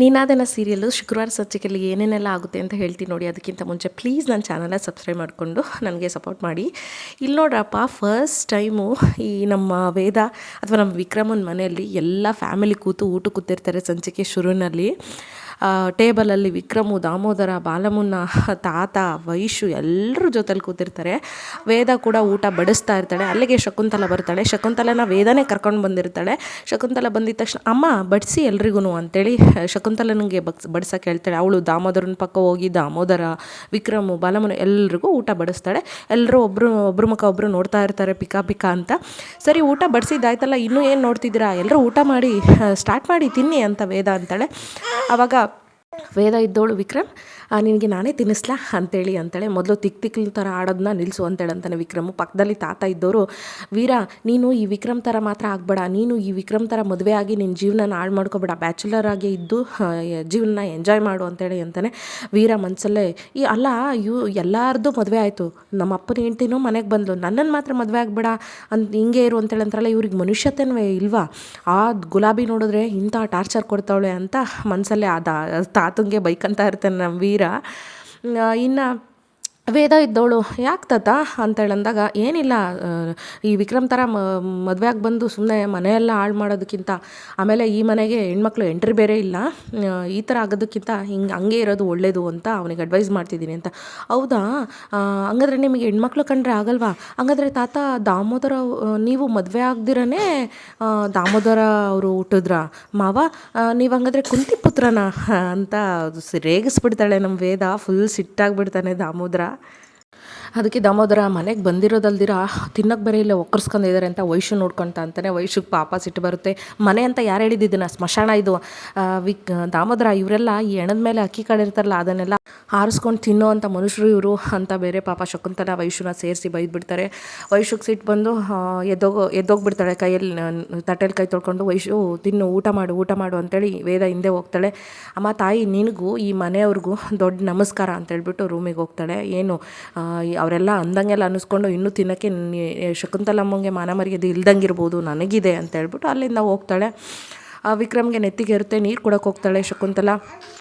ನೀನಾದನ serial ಶುಕ್ರವಾರ ಸಂಚಿಕೆಯಲ್ಲಿ ಏನೇನೆಲ್ಲ ಆಗುತ್ತೆ ಅಂತ ಹೇಳ್ತೀನಿ ನೋಡಿ, ಅದಕ್ಕಿಂತ ಮುಂಚೆ ಪ್ಲೀಸ್ ನನ್ನ ಚಾನಲ್ನ ಸಬ್ಸ್ಕ್ರೈಬ್ ಮಾಡಿಕೊಂಡು ನನಗೆ ಸಪೋರ್ಟ್ ಮಾಡಿ. ಇಲ್ಲಿ ನೋಡ್ರಪ್ಪ ಫಸ್ಟ್ ಟೈಮು ಈ ನಮ್ಮ ವೇದ ಅಥವಾ ನಮ್ಮ ವಿಕ್ರಮನ ಮನೆಯಲ್ಲಿ ಎಲ್ಲ ಫ್ಯಾಮಿಲಿ ಕೂತು ಊಟ ಕೂತಿರ್ತಾರೆ ಸಂಚಿಕೆ ಶುರುವಿನಲ್ಲಿ. ಟೇಬಲಲ್ಲಿ ವಿಕ್ರಮು, ದಾಮೋದರ, ಬಾಲಮುನ್ನ, ತಾತ, ವೈಶು ಎಲ್ಲರೂ ಜೊತೆಲಿ ಕೂತಿರ್ತಾರೆ. ವೇದ ಕೂಡ ಊಟ ಬಡಿಸ್ತಾ ಇರ್ತಾಳೆ. ಅಲ್ಲಿಗೆ ಶಕುಂತಲ ಬರ್ತಾಳೆ. ಶಕುಂತಲನ ವೇದನೇ ಕರ್ಕೊಂಡು ಬಂದಿರ್ತಾಳೆ. ಶಕುಂತಲ ಬಂದಿದ್ದ ತಕ್ಷಣ, ಅಮ್ಮ, ಬಡಿಸಿ ಎಲ್ರಿಗೂ ಅಂತೇಳಿ ಶಕುಂತಲನಿಗೆ ಬಗ್ಸ್ ಬಡ್ಸೋಕೆ ಹೇಳ್ತಾಳೆ. ಅವಳು ದಾಮೋದರನ ಪಕ್ಕ ಹೋಗಿ ದಾಮೋದರ, ವಿಕ್ರಮು ಬಾಲಮುನ ಎಲ್ರಿಗೂ ಊಟ ಬಡಿಸ್ತಾಳೆ. ಎಲ್ಲರೂ ಒಬ್ಬರು ಒಬ್ರು ಮುಖ ಒಬ್ಬರು ನೋಡ್ತಾ ಇರ್ತಾರೆ ಪಿಕಾ ಪಿಕಾ ಅಂತ. ಸರಿ, ಊಟ ಬಡಿಸಿದ್ದಾಯ್ತಲ್ಲ, ಇನ್ನೂ ಏನು ನೋಡ್ತಿದ್ದೀರಾ? ಎಲ್ಲರೂ ಊಟ ಮಾಡಿ, ಸ್ಟಾರ್ಟ್ ಮಾಡಿ, ತಿನ್ನಿ ಅಂತ ವೇದ ಅಂತಾಳೆ. ಆವಾಗ ವೇದ ಇದ್ದವಳು ವಿಕ್ರಮ್ ನಿನಗೆ ನಾನೇ ತಿನ್ನಿಸ್ಲಾ ಅಂತೇಳಿ ಅಂತೇಳೆ ಮೊದಲು ತಿಕ್ ತಿಕ್ಲ ಥರ ಆಡೋದನ್ನ ನಿಲ್ಲಿಸು ಅಂತೇಳಿ ಅಂತಾನೆ ವಿಕ್ರಮ್. ಪಕ್ಕದಲ್ಲಿ ತಾತ ಇದ್ದವರು ವೀರ, ನೀನು ಈ ವಿಕ್ರಮ್ ಥರ ಮಾತ್ರ ಆಗಬೇಡ, ನೀನು ಈ ವಿಕ್ರಮ್ ಥರ ಮದುವೆ ಆಗಿ ನಿನ್ನ ಜೀವನನ ಹಾಳು ಮಾಡ್ಕೋಬೇಡ, ಬ್ಯಾಚುಲರ್ ಆಗಿ ಇದ್ದು ಜೀವನ ಎಂಜಾಯ್ ಮಾಡು ಅಂತೇಳಿ ಅಂತಾನೆ ವೀರ ಮನಸ್ಸಲ್ಲೇ ಈ, ಅಲ್ಲ ಇವು ಎಲ್ಲಾರ್ದು ಮದುವೆ ಆಯಿತು. ನಮ್ಮ ಅಪ್ಪನ ಹೆಂಡ್ತಿನೂ ಮನೆಗೆ ಬಂದಳು ನನ್ನನ್ನು ಮಾತ್ರ ಮದುವೆ ಆಗಬೇಡ ಅಂತ ಹಿಂಗೆ ಇರು ಅಂತೇಳಿ ಅಂತಾರಲ್ಲ ಇವ್ರಿಗೆ ಮನುಷ್ಯತೆನೂ ಇಲ್ವಾ? ಆ ಗುಲಾಬಿ ನೋಡಿದ್ರೆ ಇಂಥ ಟಾರ್ಚರ್ ಕೊಡ್ತಾವಳೆ ಅಂತ ಮನಸ್ಸಲ್ಲೇ ಆದ ತಾತಂಗೆ ಅಂತ ಇರ್ತಾನೆ ನಮ್ಮ ವೀರ. ಇನ್ನು ವೇದ ಇದ್ದವಳು, ಯಾಕೆ ತಾತ? ಅಂತೇಳಿ ಅಂದಾಗ ಏನಿಲ್ಲ ಈ ವಿಕ್ರಮ್ ಥರ ಮದುವೆ ಬಂದು ಸುಮ್ಮನೆ ಮನೆಯೆಲ್ಲ ಹಾಳು ಮಾಡೋದಕ್ಕಿಂತ, ಆಮೇಲೆ ಈ ಮನೆಗೆ ಹೆಣ್ಮಕ್ಳು ಎಂಟ್ರಿ ಬೇರೆ ಇಲ್ಲ ಈ ಥರ ಆಗೋದಕ್ಕಿಂತ ಹಿಂಗೆ ಹಂಗೆ ಇರೋದು ಒಳ್ಳೇದು ಅಂತ ಅವನಿಗೆ ಅಡ್ವೈಸ್ ಮಾಡ್ತಿದ್ದೀನಿ ಅಂತ. ಹೌದಾ? ಹಂಗಾದ್ರೆ ನಿಮಗೆ ಹೆಣ್ಮಕ್ಳು ಕಂಡ್ರೆ ಆಗಲ್ವಾ? ಹಂಗಾದ್ರೆ ತಾತ ದಾಮೋದರ ನೀವು ಮದುವೆ ಆಗ್ದಿರನೇ ದಾಮೋದರ ಅವರು ಹುಟ್ಟಿದ್ರ? ಮಾವ ನೀವು ಹಂಗಾದ್ರೆ ಕುಂತಿ ಪುತ್ರನ? ಅಂತ ರೇಗಿಸ್ಬಿಡ್ತಾಳೆ ನಮ್ಮ ವೇದ ಫುಲ್ ಸಿಟ್ಟಾಗ್ಬಿಡ್ತಾನೆ ದಾಮೋದರ. tá? ಅದಕ್ಕೆ ದಾಮೋದರ ಮನೆಗೆ ಬಂದಿರೋದಲ್ದಿರ ತಿನ್ನಕ್ಕೆ ಬರೀ ಇಲ್ಲ ಒಕ್ಕರ್ಸ್ಕೊಂಡಿದ್ದಾರೆ ಅಂತ ವೈಶು ನೋಡ್ಕೊತ ಅಂತಾನೆ ವೈಶುಗೆ ಪಾಪ ಸಿಟ್ಟು ಬರುತ್ತೆ. ಮನೆ ಅಂತ ಯಾರು ಹೇಳಿದ್ದಿದ್ದನ್ನ ಸ್ಮಶಾನ ಇದು. ವಿಕ್, ದಾಮೋದರ, ಇವರೆಲ್ಲ ಈ ಹೆಣದ ಮೇಲೆ ಅಕ್ಕಿ ಕಾಳಿರ್ತಾರಲ್ಲ ಅದನ್ನೆಲ್ಲ ಆರಿಸ್ಕೊಂಡು ತಿನ್ನೋ ಅಂತ ಮನುಷ್ಯರು ಇವರು ಅಂತ ಬೇರೆ ಪಾಪ ಶಕುಂತಲ, ವೈಶುನ ಸೇರಿಸಿ ಬೈದ್ಬಿಡ್ತಾರೆ. ವೈಶುಗೆ ಸಿಟ್ಟು ಬಂದು ಎದ್ದೋಗೋ, ಎದ್ದೋಗ್ಬಿಡ್ತಾಳೆ ಕೈಯಲ್ಲಿ ತಟ್ಟೆಲಿ ಕೈ ತೊಳ್ಕೊಂಡು, ವೈಶು, ತಿನ್ನು, ಊಟ ಮಾಡು ಊಟ ಮಾಡು ಅಂತೇಳಿ ವೇದ ಹಿಂದೆ ಹೋಗ್ತಾಳೆ. ಅಮ್ಮ ತಾಯಿ, ನಿನಗೂ ಈ ಮನೆಯವ್ರಿಗೂ ದೊಡ್ಡ ನಮಸ್ಕಾರ ಅಂತ ಹೇಳ್ಬಿಟ್ಟು ರೂಮಿಗೆ ಹೋಗ್ತಾಳೆ. ಏನು ಅವರೆಲ್ಲ ಅಂದಂಗೆಲ್ಲ ಅನ್ನಿಸ್ಕೊಂಡು ಇನ್ನೂ ತಿನ್ನೋಕ್ಕೆ ಶಕುಂತಲಮ್ಮಂಗೆ ಮಾನ ಮರ್ಯಾದೆ ಇಲ್ದಂಗೆ ಇರ್ಬೋದು ನನಗಿದೆ ಅಂತ ಹೇಳ್ಬಿಟ್ಟು ಅಲ್ಲಿಂದ ಹೋಗ್ತಾಳೆ. ವಿಕ್ರಮ್ಗೆ ನೆತ್ತಿಗೆ ಇರುತ್ತೆ ನೀರು ಕೊಡೋಕೆ ಹೋಗ್ತಾಳೆ ಶಕುಂತಲ.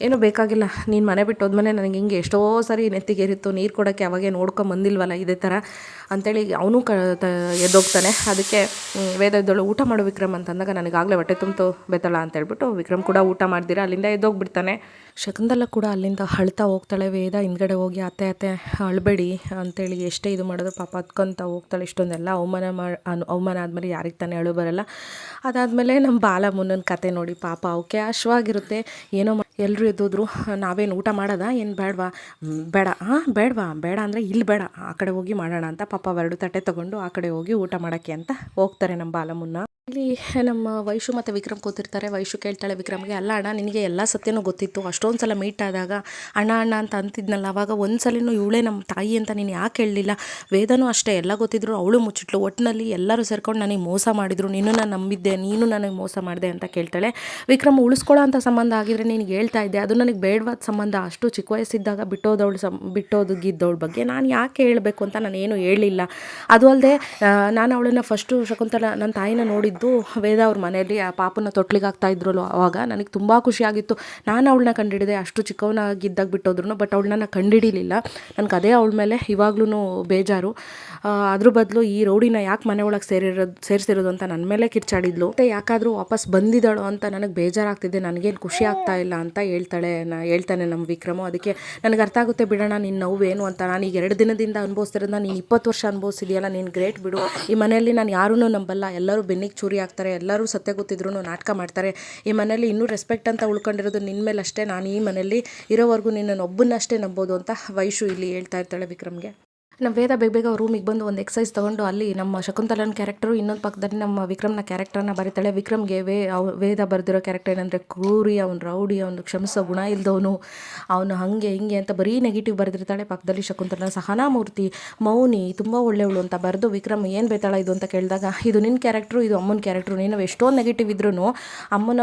ಏನೂ ಬೇಕಾಗಿಲ್ಲ, ನೀನು ಮನೆ ಬಿಟ್ಟು ಹೋದ್ಮೇಲೆ ನನಗೆ ಹಿಂಗೆ ಎಷ್ಟೋ ಸರಿ ನೆತ್ತಿಗೆ ಇರಿತ್ತು ನೀರು ಕೊಡೋಕ್ಕೆ ಅವಾಗೆ ನೋಡ್ಕೊಂಡು ಬಂದಿಲ್ವಲ್ಲ ಇದೇ ಥರ ಅಂತೇಳಿ ಅವನು ಕ ಎದ್ದೋಗ್ತಾನೆ. ಅದಕ್ಕೆ ವೇದ ಇದ್ದಳು, ಊಟ ಮಾಡು ವಿಕ್ರಮ್ ಅಂತಂದಾಗ ನನಗಾಗಲೇ ಹೊಟ್ಟೆ ತುಂಬಿತು ಬೆತ್ತಳ ಅಂತ ಹೇಳ್ಬಿಟ್ಟು ವಿಕ್ರಮ್ ಕೂಡ ಊಟ ಮಾಡ್ದಿರ, ಅಲ್ಲಿಂದ ಎದ್ದೋಗ್ಬಿಡ್ತಾನೆ. ಶಕುಂತಲ ಕೂಡ ಅಲ್ಲಿಂದ ಅಳ್ತಾ ಹೋಗ್ತಾಳೆ, ವೇದ, ಹಿಂದ್ಗಡೆ ಹೋಗಿ ಅತ್ತೆ ಅತ್ತೆ, ಅಳಬೇಡಿ ಅಂತೇಳಿ ಎಷ್ಟೇ ಇದು ಮಾಡಿದ್ರು, ಪಾಪ ಹತ್ಕೊಂತ ಹೋಗ್ತಾಳೆ, ಇಷ್ಟೊಂದೆಲ್ಲ ಅವಮಾನ ಮಾಡಿ ಅವಮಾನ ಆದಮೇಲೆ ಯಾರಿಗೆ ತಾನೇ ಅಳು ಬರಲ್ಲ. ಅದಾದಮೇಲೆ ನಮ್ಮ ಬಾಲ ಮುನ್ನನ ಕತೆ ನೋಡಿ ಪಾಪ ಅವಕ್ಕೆ ಅಶ್ವಾಗಿರುತ್ತೆ. ಏನೋ ಎಲ್ಲರೂ ಎದ್ದೋದ್ರು ನಾವೇನು ಊಟ ಮಾಡೋದಾ? ಏನು ಬೇಡವಾ ಬೇಡ. ಹಾಂ ಬೇಡವಾ? ಬೇಡ ಅಂದರೆ ಇಲ್ಲಿ ಬೇಡ. ಆ ಕಡೆ ಹೋಗಿ ಮಾಡೋಣ ಅಂತ ಪಾಪ ಎರಡು ತಟ್ಟೆ ತೊಗೊಂಡು ಆ ಕಡೆ ಹೋಗಿ ಊಟ ಮಾಡೋಕ್ಕೆ ಅಂತ ಹೋಗ್ತಾರೆ ನಮ್ಮ ಬಾಲ ಮುನ್ನ ಇಲ್ಲಿ ನಮ್ಮ ವೈಶು ಮತ್ತು ವಿಕ್ರಮ್ ಕೂತಿರ್ತಾರೆ. ವೈಶು ಕೇಳ್ತಾಳೆ, ವಿಕ್ರಮ್ಗೆ, ಅಲ್ಲ ಅಣ್ಣ, ನಿನಗೆ ಎಲ್ಲ ಸತ್ಯನೂ ಗೊತ್ತಿತ್ತು. ಅಷ್ಟೊಂದು ಸಲ ಮೀಟ್ ಆದಾಗ, ಅಣ್ಣ ಅಣ್ಣ ಅಂತ ಅಂತಿದ್ನಲ್ಲ, ಅವಾಗ ಒಂದು ಸಲನೂ ಇವಳೇ ನಮ್ಮ ತಾಯಿ ಅಂತ ನೀನು ಯಾಕೆ ಹೇಳಲಿಲ್ಲ? ವೇದನೂ ಅಷ್ಟೇ, ಎಲ್ಲ ಗೊತ್ತಿದ್ರು ಅವಳು ಮುಚ್ಚಿಟ್ಲು. ಒಟ್ಟಿನಲ್ಲಿ ಎಲ್ಲರೂ ಸೇರ್ಕೊಂಡು ನನಗೆ ಮೋಸ ಮಾಡಿದ್ರು. ನೀನು ನಾನು ನಂಬಿದ್ದೆ, ನೀನು ನನಗೆ ಮೋಸ ಮಾಡಿದೆ ಅಂತ ಕೇಳ್ತಾಳೆ. ವಿಕ್ರಮ್ ಉಳಿಸ್ಕೊಳ್ಳೋ ಅಂಥ ಸಂಬಂಧ ಆಗಿದ್ರೆ ನಿನಗೆ ಹೇಳ್ತಾ ಇದ್ದೆ. ಅದು ನನಗೆ ಬೇಡವಾದ ಸಂಬಂಧ. ಅಷ್ಟು ಚಿಕ್ಕ ವಯಸ್ಸಿದ್ದಾಗ ಬಿಟ್ಟೋದವಳು ಸಂ ಬಿಟ್ಟೋದಗಿದ್ದವಳ ಬಗ್ಗೆ ನಾನು ಯಾಕೆ ಹೇಳಬೇಕು ಅಂತ ನಾನು ಏನು ಹೇಳಲಿಲ್ಲ ಅದು ಅಲ್ಲದೆ ನಾನು ಅವಳನ್ನು ಫಸ್ಟು ಶಕುಂತಲ ನನ್ನ ತಾಯಿನ ನೋಡಿದ್ದು ವೇದ ಅವ್ರ ಮನೆಯಲ್ಲಿ ಆ ಪಾಪನ ತೊಟ್ಲಿಗೆ ಹಾಕ್ತಾ ಇದ್ರಲ್ಲ ಅವಾಗ ನನಗೆ ತುಂಬ ಖುಷಿಯಾಗಿತ್ತು. ನಾನು ಅವಳನ್ನ ಕಂಡಿಡಿದೆ, ಅಷ್ಟು ಚಿಕ್ಕವನಾಗಿದ್ದಾಗ ಬಿಟ್ಟೋದ್ರು ಬಟ್ ಅವಳನ್ನ ನಾನು ಕಂಡಿಡಿಲಿಲ್ಲ. ನನಗೆ ಅದೇ ಅವಳ ಮೇಲೆ ಇವಾಗ್ಲೂ ಬೇಜಾರು. ಅದ್ರ ಬದಲು ಈ ರೌಡಿನ ಯಾಕೆ ಮನೆ ಒಳಗೆ ಸೇರಿರೋದು, ಸೇರಿಸಿರೋದು ಅಂತ ನನ್ನ ಮೇಲೆ ಕಿರ್ಚಾಡಿದ್ಲು. ಮತ್ತೆ ಯಾಕಾದರೂ ವಾಪಸ್ ಬಂದಿದ್ದಾಳು ಅಂತ ನನಗೆ ಬೇಜಾರಾಗ್ತಿದೆ, ನನಗೇನು ಖುಷಿ ಆಗ್ತಾ ಇಲ್ಲ ಅಂತ ಹೇಳ್ತಾಳೆ, ನಾ, ಹೇಳ್ತಾನೆ ನಮ್ಮ ವಿಕ್ರಮ. ಅದಕ್ಕೆ ನನಗೆ ಅರ್ಥ ಆಗುತ್ತೆ ಬಿಡೋಣ ನಿನ್ನ ನೋವೇನು ಅಂತ. ನಾನು ಈಗ ಎರಡು ದಿನದಿಂದ ಅನುಭವಿಸ್ತಿರೋದನ್ನ ನೀನು ಇಪ್ಪತ್ತು ವರ್ಷ ಅನುಭವಿಸಿದೆಯಲ್ಲ, ನೀನು ಗ್ರೇಟ್ ಬಿಡು. ಈ ಮನೆಯಲ್ಲಿ ನಾನು ಯಾರೂ ನಂಬಲ್ಲ, ಎಲ್ಲರೂ ಬೆನ್ನಿಗೆ ಚೂರಿ ಹಾಕ್ತಾರೆ, ಎಲ್ಲರೂ ಸತ್ಯ ಗೊತ್ತಿದ್ರು ನಾಟಕ ಮಾಡ್ತಾರೆ. ಈ ಮನೇಲಿ ಇನ್ನೂ ರೆಸ್ಪೆಕ್ಟ್ ಅಂತ ಉಳ್ಕೊಂಡಿರೋದು ನಿನ್ನ ಮೇಲೆ ಅಷ್ಟೇ. ನಾನು ಈ ಮನೆಯಲ್ಲಿ ಇರೋವರೆಗೂ ನಿನ್ನನ್ನು ಒಬ್ಬನಷ್ಟೇ ನಂಬೋದು ಅಂತ ವೈಶು ಇಲ್ಲಿ ಹೇಳ್ತಾ ಇರ್ತಾಳೆ ವಿಕ್ರಮ್ಗೆ. ನಮ್ಮ ವೇದ ಬೇಗ ಬೇಗ ರೂಮಿಗೆ ಬಂದು ಒಂದು ಎಕ್ಸೈಸ್ ತೊಗೊಂಡು ಅಲ್ಲಿ ನಮ್ಮ ಶಕುಂತಲನ ಕ್ಯಾರೆಕ್ಟರು ಇನ್ನೊಂದು ಪಕ್ಕದಲ್ಲಿ ನಮ್ಮ ವಿಕ್ರಮ್ನ ಕ್ಯಾರೆಕ್ಟರ್ನ ಬರೀತಾಳೆ. ವಿಕ್ರಮ್ಗೆ ವೇ ಅವ್ ವೇದ ಬರೆದಿರೋ ಕ್ಯಾರೆಕ್ಟರ್ ಏನಂದರೆ ಕ್ರೂರಿ, ಅವ್ನು ರೌಡಿ, ಅವನು ಕ್ಷಮಿಸೋ ಗುಣ ಇಲ್ದವನು, ಅವನು ಹಾಗೆ ಹಿಂಗೆ ಅಂತ ಬರೀ ನೆಗೆಟಿವ್ ಬರೆದಿರ್ತಾಳೆ ಪಕ್ಕದಲ್ಲಿ ಶಕುಂತಲನ. ಸಹನಾ ಮೂರ್ತಿ ಮೌನಿ ತುಂಬ ಒಳ್ಳೆಯವಳು ಅಂತ ಬರೆದು ವಿಕ್ರಮ್ ಏನು ಬೇತಾಳ ಇದು ಅಂತ ಕೇಳಿದಾಗ, ಇದು ನಿನ್ನ ಕ್ಯಾರೆಕ್ಟ್ರು ಇದು ಅಮ್ಮನ ಕ್ಯಾರೆಕ್ಟ್ರು ನೀನು ಎಷ್ಟೊಂದು ನೆಗೆಟಿವ್ ಇದ್ರೂ ಅಮ್ಮನ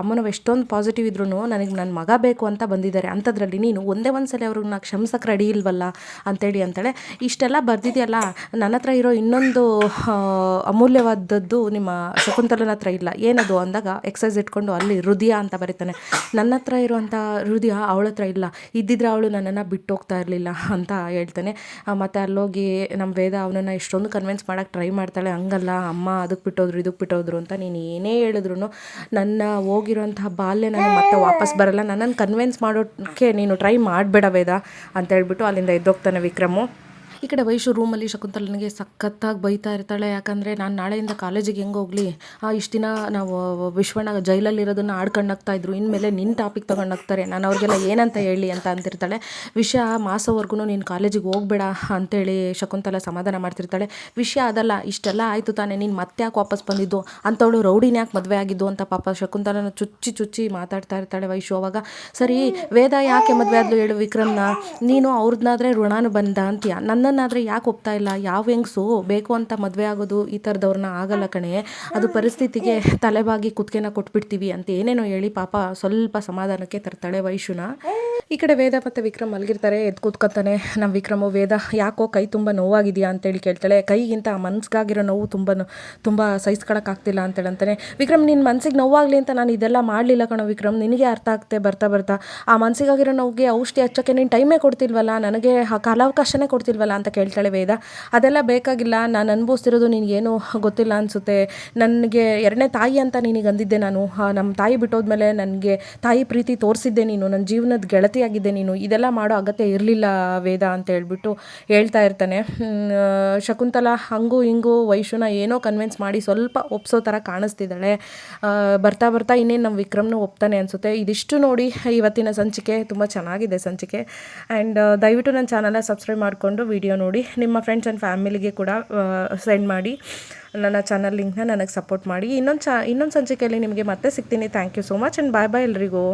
ಅಮ್ಮನ ಎಷ್ಟೊಂದು ಪಾಸಿಟಿವ್ ಇದ್ರೂ ನನಗೆ ನನ್ನ ಮಗ ಬೇಕು ಅಂತ ಬಂದಿದ್ದಾರೆ. ಅಂಥದ್ರಲ್ಲಿ ನೀನು ಒಂದೇ ಒಂದು ಸಲ ಅವ್ರನ್ನ ಕ್ಷಮಿಸಕ್ಕೆ ರೆಡಿ ಇಲ್ವಲ್ಲ ಅಂತೇಳಿ ಅಂತಾಳೆ. ಇಷ್ಟೆಲ್ಲ ಬರ್ದಿದೆಯಲ್ಲ, ನನ್ನ ಹತ್ರ ಇರೋ ಇನ್ನೊಂದು ಅಮೂಲ್ಯವಾದದ್ದು ನಿಮ್ಮ ಶಕುಂತಲನ ಹತ್ರ ಇಲ್ಲ. ಏನದು ಅಂದಾಗ ಎಕ್ಸೈಸ್ ಇಟ್ಕೊಂಡು ಅಲ್ಲಿ ಹೃದಯ ಅಂತ ಬರೀತಾನೆ. ನನ್ನ ಹತ್ರ ಇರುವಂಥ ಹೃದಯ ಅವಳ ಹತ್ರ ಇಲ್ಲ. ಇದ್ದಿದ್ರೆ ಅವಳು ನನ್ನನ್ನು ಬಿಟ್ಟು ಹೋಗ್ತಾ ಇರಲಿಲ್ಲ ಅಂತ ಹೇಳ್ತಾನೆ. ಮತ್ತು ಅಲ್ಲೋಗಿ ನಮ್ಮ ವೇದ ಅವನನ್ನು ಇಷ್ಟೊಂದು ಕನ್ವಿನ್ಸ್ ಮಾಡೋಕ್ಕೆ ಟ್ರೈ ಮಾಡ್ತಾಳೆ. ಹಂಗಲ್ಲ, ಅಮ್ಮ ಅದಕ್ಕೆ ಬಿಟ್ಟೋದ್ರು ಇದಕ್ಕೆ ಬಿಟ್ಟೋದ್ರು ಅಂತ ನೀನು ಏನೇ ಹೇಳಿದ್ರು ನನ್ನ ಹೋಗಿರೋಂತಹ ಬಾಲ್ಯ ನನಗೆ ಮತ್ತೆ ವಾಪಸ್ ಬರಲ್ಲ. ನನ್ನನ್ನು ಕನ್ವಿನ್ಸ್ ಮಾಡೋಕ್ಕೆ ನೀನು ಟ್ರೈ ಮಾಡಬೇಡ ವೇದ ಅಂತ ಹೇಳ್ಬಿಟ್ಟು ಅಲ್ಲಿಂದ ಎದ್ದೋಗ್ತಾನೆ ವಿಕ್ರಮು. ಈ ಕಡೆ ವೈಶು ರೂಮಲ್ಲಿ ಶಕುಂತಲನಿಗೆ ಸಖತ್ತಾಗಿ ಬೈತಾ ಇರ್ತಾಳೆ. ಯಾಕಂದರೆ ನಾನು ನಾಳೆಯಿಂದ ಕಾಲೇಜಿಗೆ ಹೆಂಗೆ ಹೋಗಲಿ? ಇಷ್ಟು ದಿನ ನಾವು ವಿಶ್ವಣ್ಣ ಜೈಲಲ್ಲಿ ಇರೋದನ್ನ ಆಡ್ಕೊಂಡು ನಗ್ತಾ ಇದ್ರು. ಇನ್ಮೇಲೆ ನಿನ್ನ ಟಾಪಿಕ್ ತೊಗೊಂಡು ನಗ್ತಾರೆ ನಾನು ಅವ್ರಿಗೆಲ್ಲ ಏನಂತ ಹೇಳಿ ಅಂತ ಅಂತಿರ್ತಾಳೆ. ವಿಷಯ ಮಾಸವರೆಗೂ ನೀನು ಕಾಲೇಜಿಗೆ ಹೋಗಬೇಡ ಅಂತೇಳಿ ಶಕುಂತಲ ಸಮಾಧಾನ ಮಾಡ್ತಿರ್ತಾಳೆ. ವಿಷಯ ಅದಲ್ಲ, ಇಷ್ಟೆಲ್ಲ ಆಯಿತು ತಾನೇ. ನೀನು ಮತ್ತೆ ಯಾಕೆ ವಾಪಸ್ ಬಂದಿದ್ದು? ಅಂಥವಳು ರೌಡಿನ ಯಾಕೆ ಮದುವೆ ಆಗಿದ್ದು ಅಂತ ಪಾಪ ಶಕುಂತಲನ ಚುಚ್ಚಿ ಚುಚ್ಚಿ ಮಾತಾಡ್ತಾ ಇರ್ತಾಳೆ ವೈಶು ಅವಾಗ. ಸರಿ, ವೇದ ಯಾಕೆ ಮದುವೆ ಆದ್ಲು ಹೇಳು ವಿಕ್ರಮ್ನ. ನೀನು ಅವ್ರದ್ದಾದ್ರೆ ಋಣಾನು ಬಂದ ಅಂತೀಯ ನನ್ನನ್ನಾದರೆ ಯಾಕೆ ಒಪ್ತಾ ಇಲ್ಲ? ಯಾವ ಹೆಂಗ್ಸು ಬೇಕು ಅಂತ ಮದುವೆ ಆಗೋದು ಈ ಥರದವ್ರನ್ನ ಆಗಲ್ಲ ಕಣೆ. ಅದು ಪರಿಸ್ಥಿತಿಗೆ ತಲೆಬಾಗಿ ಕುತ್ಕೆನ ಕೊಟ್ಬಿಡ್ತೀವಿ ಅಂತ ಏನೇನೋ ಹೇಳಿ ಪಾಪ ಸ್ವಲ್ಪ ಸಮಾಧಾನಕ್ಕೆ ತರ್ತಾಳೆ ವೈಶುನ. ಈ ಕಡೆ ವೇದ ಮತ್ತು ವಿಕ್ರಮ್ ಮಲಗಿರ್ತಾರೆ, ಎದ್ದು ಕೂತ್ಕೊತಾನೆ. ನಮ್ಮ ವಿಕ್ರಮು, ವೇದ, ಯಾಕೋ ಕೈ ತುಂಬ ನೋವಾಗಿದೆಯಾ? ಅಂತೇಳಿ ಕೇಳ್ತಾಳೆ. ಕೈಗಿಂತ ಮನ್ಸಿಗಾಗಿರೋ ನೋವು ತುಂಬ ತುಂಬ ಸಹಿಸ್ಕೊಳಕ್ಕಾಗ್ತಿಲ್ಲ ಅಂತೇಳಿ ಅಂತಾನೆ ವಿಕ್ರಮ್ ನಿನ್ನ ಮನ್ಸಿಗೆ ನೋವಾಗಲಿ ಅಂತ ನಾನು ಇದೆಲ್ಲ ಮಾಡಲಿಲ್ಲ ಕಣೋ ವಿಕ್ರಮ್. ನಿನಗೆ ಅರ್ಥ ಆಗ್ತೆ ಬರ್ತಾ ಬರ್ತಾ. ಆ ಮನ್ಸಿಗಾಗಿರೋ ನೋವಿಗೆ ಔಷಧಿ ಹಚ್ಚೋಕ್ಕೆ ನೀನು ಟೈಮೇ ಕೊಡ್ತಿಲ್ವಲ್ಲ? ನನಗೆ ಆ ಕಾಲಾವಕಾಶನೇ ಕೊಡ್ತಿಲ್ವಲ್ಲ? ಅಂತ ಕೇಳ್ತಾಳೆ ವೇದ. ಅದೆಲ್ಲ ಬೇಕಾಗಿಲ್ಲ, ನಾನು ಅನುಭವಿಸ್ತಿರೋದು ನಿನಗೇನು ಗೊತ್ತಿಲ್ಲ ಅನಿಸುತ್ತೆ. ನನಗೆ ಎರಡನೇ ತಾಯಿ ಅಂತ ನಿನಗೆ ಅಂದಿದ್ದೆ ನಾನು. ನಮ್ಮ ತಾಯಿ ಬಿಟ್ಟೋದ್ಮೇಲೆ ನನಗೆ ತಾಯಿ ಪ್ರೀತಿ ತೋರಿಸಿದ್ದೆ ನೀನು. ನನ್ನ ಜೀವನದ ಗೆಳತಿಯಾಗಿದ್ದೆ ನೀನು. ಇದೆಲ್ಲ ಮಾಡೋ ಅಗತ್ಯ ಇರಲಿಲ್ಲ ವೇದ ಅಂತ ಹೇಳ್ಬಿಟ್ಟು ಹೇಳ್ತಾ ಇರ್ತಾನೆ. ಶಕುಂತಲ ಹಂಗೂ ಹಿಂಗು ವೈಶುನ ಏನೋ ಕನ್ವಿನ್ಸ್ ಮಾಡಿ ಸ್ವಲ್ಪ ಒಪ್ಸೋ ಥರ ಕಾಣಿಸ್ತಿದ್ದಾಳೆ. ಬರ್ತಾ ಬರ್ತಾ ಇನ್ನೇನು ನಮ್ಮ ವಿಕ್ರಮ್ನು ಒಪ್ತಾನೆ ಅನಿಸುತ್ತೆ. ಇದಿಷ್ಟು ನೋಡಿ ಇವತ್ತಿನ ಸಂಚಿಕೆ. ತುಂಬ ಚೆನ್ನಾಗಿದೆ ಸಂಚಿಕೆ. ಆ್ಯಂಡ್ ದಯವಿಟ್ಟು ನನ್ನ ಚಾನಲ್ನ ಸಬ್ಸ್ಕ್ರೈಬ್ ಮಾಡಿಕೊಂಡು ವಿಡಿಯೋ ನೋಡಿ, ನಿಮ್ಮ ಫ್ರೆಂಡ್ಸ್ ಆ್ಯಂಡ್ ಫ್ಯಾಮಿಲಿಗೆ ಕೂಡ ಸೆಂಡ್ ಮಾಡಿ, ನನ್ನ ಚಾನಲ್ ಲಿಂಕ್ನ ನನಗೆ ಸಪೋರ್ಟ್ ಮಾಡಿ. ಇನ್ನೊಂದು ಚ, ಇನ್ನೊಂದು ಸಂಚಿಕೆಯಲ್ಲಿ ನಿಮಗೆ ಮತ್ತೆ ಸಿಗ್ತೀನಿ. Thank you so much and bye bye ಎಲ್ರಿಗೂ.